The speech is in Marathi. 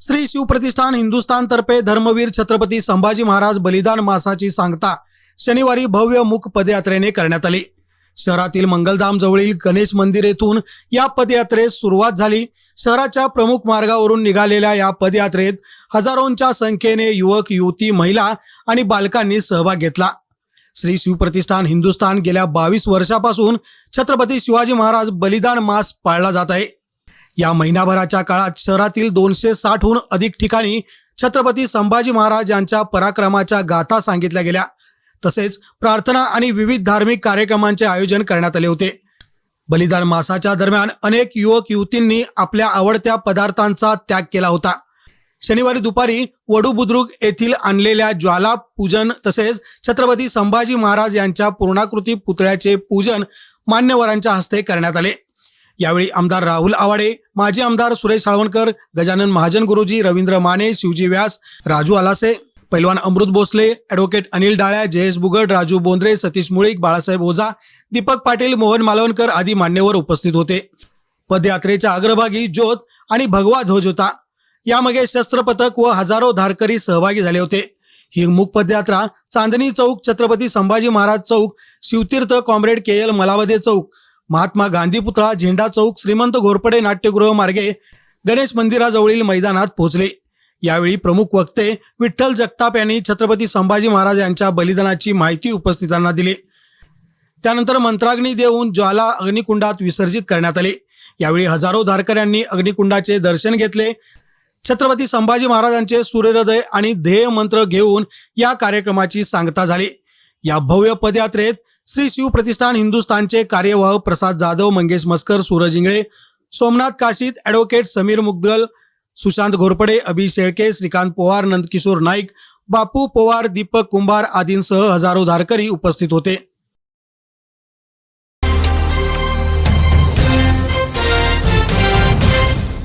श्री शिवप्रतिष्ठान हिंदुस्थानतर्फे धर्मवीर छत्रपती संभाजी महाराज बलिदान मासाची सांगता शनिवारी भव्य मुख पदयात्रेने करण्यात आली. शहरातील मंगलधाम जवळील गणेश मंदिर येथून या पदयात्रेस सुरुवात झाली. शहराच्या प्रमुख मार्गावरून निघालेल्या या पदयात्रेत हजारोंच्या संख्येने युवक युवती महिला आणि बालकांनी सहभाग घेतला. श्री शिवप्रतिष्ठान हिंदुस्थान गेल्या बावीस वर्षापासून छत्रपती शिवाजी महाराज बलिदान मास पाळला जात आहे. या महिनाभराच्या काळात शहरातील दोनशे साठहून अधिक ठिकाणी छत्रपती संभाजी महाराज यांच्या पराक्रमाच्या गाथा सांगितल्या गेल्या. तसेच प्रार्थना आणि विविध धार्मिक कार्यक्रमांचे आयोजन करण्यात आले होते. बलिदान मासाच्या दरम्यान अनेक युवक युवतींनी आपल्या आवडत्या पदार्थांचा त्याग केला होता. शनिवारी दुपारी वडू बुद्रुक येथील आणलेल्या ज्वाला पूजन तसेच छत्रपती संभाजी महाराज यांच्या पूर्णाकृती पुतळ्याचे पूजन मान्यवरांच्या हस्ते करण्यात आले. यावेळी आमदार राहुल आवाडे माजी आमदार सुरेश साळवणकर गजानन महाजन गुरुजी रवींद्र माने शिवजी व्यास राजू आलासे पैलवान अमृत भोसले ॲडव्होकेट अनिल डाळ्या जयेश बुगड राजू बोंद्रे सतीश मुळीक बाळासाहेब ओझा दीपक पाटील मोहन मालवणकर आदी मान्यवर उपस्थित होते. पदयात्रेच्या अग्रभागी ज्योत आणि भगवा ध्वज होता. यामागे शस्त्र पथक व हजारो धारकरी सहभागी झाले होते. ही मूक पदयात्रा Chandni Chowk Chhatrapati Sambhaji Maharaj Chowk Shivtirth comrade K L Malawade Chowk Mahatma Gandhi पुतळा झेंडा चौक श्रीमंत घोरपडे नाट्यगृह मार्गे गणेश मंदिराजवळील मैदानात पोहोचले. यावेळी प्रमुख वक्ते विठ्ठल जगताप यांनी छत्रपती संभाजी महाराज यांच्या बलिदानाची माहिती उपस्थितांना दिली. त्यानंतर मंत्राग्नी देऊन ज्वाला अग्निकुंडात विसर्जित करण्यात आले. यावेळी हजारो धारकऱ्यांनी अग्निकुंडाचे दर्शन घेतले. छत्रपती संभाजी महाराजांचे सूर्यहृदय आणि ध्येय मंत्र घेऊन या कार्यक्रमाची सांगता झाली. या भव्य पदयात्रेत श्री शिवप्रतिष्ठान हिंदुस्थानचे कार्यवाह प्रसाद जाधव मंगेश मस्कर सूरज इंगळे सोमनाथ काशीत ॲडव्होकेट समीर मुद्गल सुशांत घोरपडे अभि शेळके श्रीकांत पोवार नंदकिशोर नाईक बापू पोवार दीपक कुंभार आदींसह हजारो धारकरी उपस्थित होते.